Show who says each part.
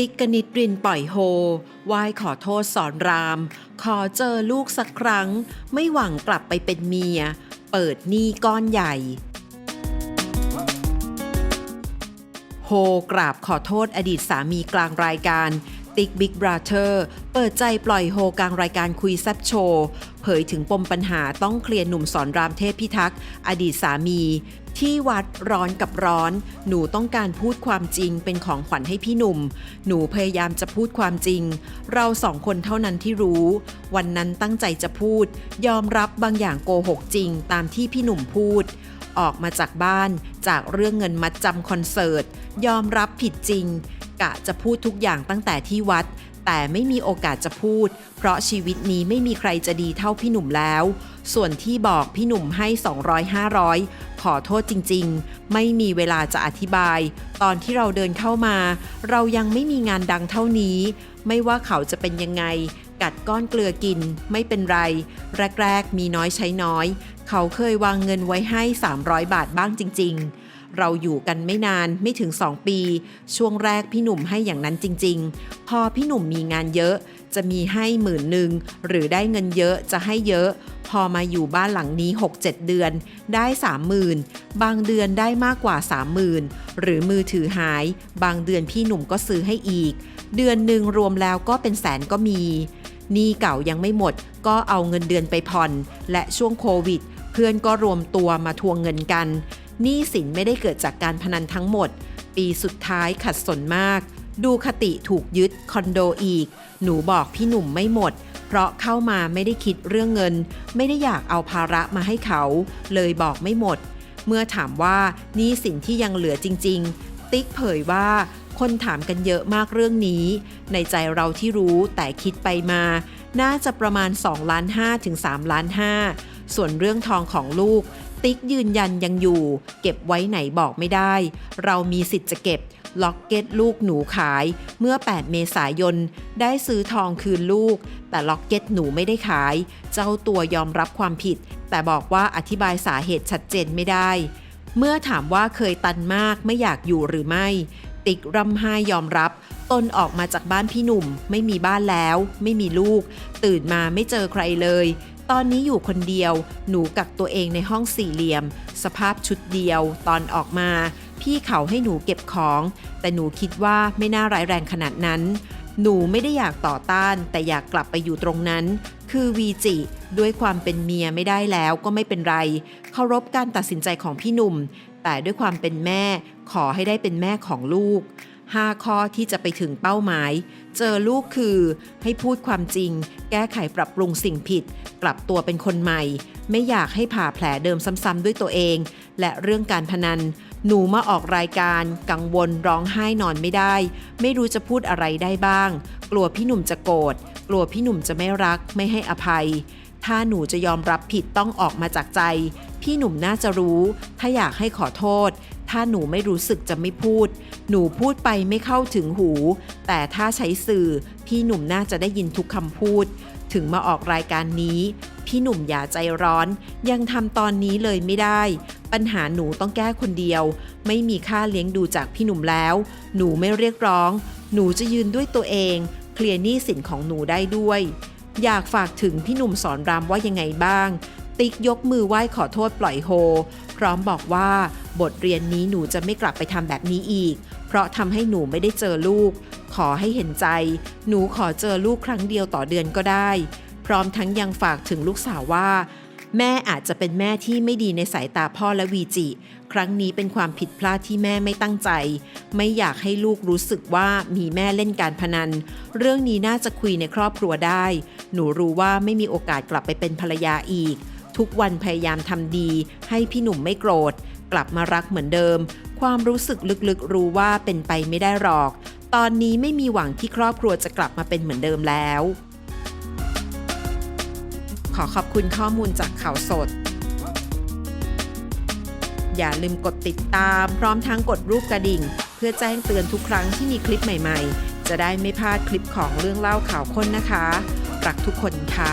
Speaker 1: ติ๊กกนิดรินปล่อยโฮไหว้ขอโทษสอนราม ขอเจอลูกสักครั้ง ไม่หวังกลับไปเป็นเมีย เปิดหนี้ก้อนใหญ่ โฮกราบขอโทษอดีตสามีกลางรายการ ติ๊กบิ๊กบราเธอร์เปิดใจปล่อยโฮกลางรายการคุยแซบโชว์ เผยถึงปมปัญหาต้องเคลียร์หนุ่มสอนรามเทพพิทักษ์อดีตสามี ที่วัดร้อนกับร้อน หนูต้องการพูดความจริงเป็นของขวัญให้พี่หนุ่ม หนูพยายามจะพูดความจริง เราสองคนเท่านั้นที่รู้ วันนั้นตั้งใจจะพูด ยอมรับบางอย่างโกหกจริง ตามที่พี่หนุ่มพูด ออกมาจากบ้านจากเรื่องเงินมัดจำคอนเสิร์ต ยอมรับผิดจริง กะจะพูดทุกอย่างตั้งแต่ที่วัด แต่ไม่มีโอกาสจะพูด เพราะชีวิตนี้ไม่มีใครจะดีเท่าพี่หนุ่มแล้ว ส่วนที่บอกพี่หนุ่มให้ 200 500 ขอโทษจริง ๆ ไม่มีเวลาจะอธิบาย ตอนที่เราเดินเข้ามา เรายังไม่มีงานดังเท่านี้ ไม่ว่าเขาจะเป็นยังไง กัดก้อนเกลือกิน ไม่เป็นไร แรก ๆ มีน้อยใช้น้อย เขาเคยวางเงินไว้ให้ 300 บาทบ้างจริง ๆ เราอยู่กันไม่นานไม่ถึง 2 ปี ช่วงแรกพี่หนุ่มให้อย่างนั้นจริง ๆ พอพี่หนุ่มมีงานเยอะ จะมีให้หมื่นหนึ่งหรือได้เงินเยอะจะให้เยอะ พอมาอยู่บ้านหลังนี้ 6-7 เดือน ได้ 30,000 บางเดือนได้มากกว่า 30,000 หรือมือถือหาย บางเดือนพี่หนุ่มก็ซื้อให้อีก เดือนหนึ่งรวมแล้วก็เป็นแสนก็มีหนี้เก่ายังไม่หมด ก็เอาเงินเดือนไปผ่อน และช่วงโควิด เพื่อนก็รวมตัวมาทวงเงินกัน หนี้สินไม่ได้เกิดจากการพนันทั้งหมด ปีสุดท้ายขัดสนมาก ดูคติถูกยึดคอนโดอีก หนูบอกพี่หนุ่มไม่หมด เพราะเข้ามาไม่ได้คิดเรื่องเงิน ไม่ได้อยากเอาภาระมาให้เขา เลยบอกไม่หมด เมื่อถามว่าหนี้สินที่ยังเหลือจริง ๆ ติ๊กเผยว่าคนถามกันเยอะมากเรื่องนี้ ในใจเราที่รู้แต่คิดไปมา น่าจะประมาณ2ล้าน5ถึง3ล้าน5ส่วนเรื่องทองของลูก ติ๊กยืนยันยังอยู่ เก็บไว้ไหนบอกไม่ได้ เรามีสิทธิ์จะเก็บล็อกเก็ตลูกหนูขายเมื่อ 8 เมษายน ได้ซื้อทองคืนลูก แต่ล็อกเก็ตหนูไม่ได้ขาย เจ้าตัวยอมรับความผิด แต่บอกว่าอธิบายสาเหตุชัดเจนไม่ได้ เมื่อถามว่าเคยตันมากไม่อยากอยู่หรือไม่ ติ๊กร่ำไห้ยอมรับ ตนออกมาจากบ้านพี่หนุ่ม ไม่มีบ้านแล้ว ไม่มีลูก ตื่นมาไม่เจอใครเลย ตอนนี้อยู่คนเดียว หนูกักตัวเองในห้องสี่เหลี่ยม สภาพชุดเดียว ตอนออกมา พี่เขาให้หนูเก็บของ แต่หนูคิดว่าไม่น่าร้ายแรงขนาดนั้น หนูไม่ได้อยากต่อต้าน แต่อยากกลับไปอยู่ตรงนั้น คือวีจิด้วยความเป็นเมียไม่ได้แล้วก็ไม่เป็นไรเคารพการตัดสินใจของพี่หนุ่ม แต่ด้วยความเป็นแม่ขอให้ได้เป็นแม่ของลูก 5 ข้อที่จะไปถึงเป้าหมาย เจอลูกคือ ให้พูดความจริง แก้ไขปรับปรุงสิ่งผิด กลับตัวเป็นคนใหม่ ไม่อยากให้ผ่าแผลเดิมซ้ำๆด้วยตัวเอง และเรื่องการพนัน หนูมาออกรายการ กังวลร้องไห้นอนไม่ได้ ไม่รู้จะพูดอะไรได้บ้าง กลัวพี่หนุ่มจะโกรธกลัวพี่หนุ่มจะไม่รัก ไม่ให้อภัย ถ้าหนูจะยอมรับผิดต้องออกมาจากใจ พี่หนุ่มน่าจะรู้ ถ้าอยากให้ขอโทษ ถ้าหนูไม่รู้สึกจะไม่พูด หนูพูดไปไม่เข้าถึงหู แต่ถ้าใช้สื่อ พี่หนุ่มน่าจะได้ยินทุกคำพูด ถึงมาออกรายการนี้ พี่หนุ่มอย่าใจร้อน ยังทำตอนนี้เลยไม่ได้ ปัญหาหนูต้องแก้คนเดียว ไม่มีค่าเลี้ยงดูจากพี่หนุ่มแล้ว หนูไม่เรียกร้อง หนูจะยืนด้วยตัวเอง เคลียร์หนี้สินของหนูได้ด้วย อยากฝากถึงพี่หนุ่มสอนรามว่ายังไงบ้าง ติ๊กยกมือไหว้ขอโทษปล่อยโฮ พร้อมบอกว่าบทเรียนนี้หนูจะไม่กลับไปทำแบบนี้อีก เพราะทำให้หนูไม่ได้เจอลูก ขอให้เห็นใจ หนูขอเจอลูกครั้งเดียวต่อเดือนก็ได้ พร้อมทั้งยังฝากถึงลูกสาวว่า แม่อาจจะเป็นแม่ที่ไม่ดีในสายตาพ่อและวีจิ ครั้งนี้เป็นความผิดพลาดที่แม่ไม่ตั้งใจ ไม่อยากให้ลูกรู้สึกว่ามีแม่เล่นการพนัน เรื่องนี้น่าจะคุยในครอบครัวได้ หนูรู้ว่าไม่มีโอกาสกลับไปเป็นภรรยาอีก ทุกวันพยายามทำดี ให้พี่หนุ่มไม่โกรธ กลับมารักเหมือนเดิม ความรู้สึกลึกๆรู้ว่าเป็นไปไม่ได้หรอก ตอนนี้ไม่มีหวังที่ครอบครัวจะกลับมาเป็นเหมือนเดิมแล้ว ขอขอบคุณข้อมูลจากข่าวสด อย่าลืมกดติดตามพร้อมทั้งกดรูปกระดิ่ง เพื่อแจ้งเตือนทุกครั้งที่มีคลิปใหม่ ๆ จะได้ไม่พลาดคลิปของเรื่องเล่าข่าวค้นนะคะ รักทุกคนค่ะ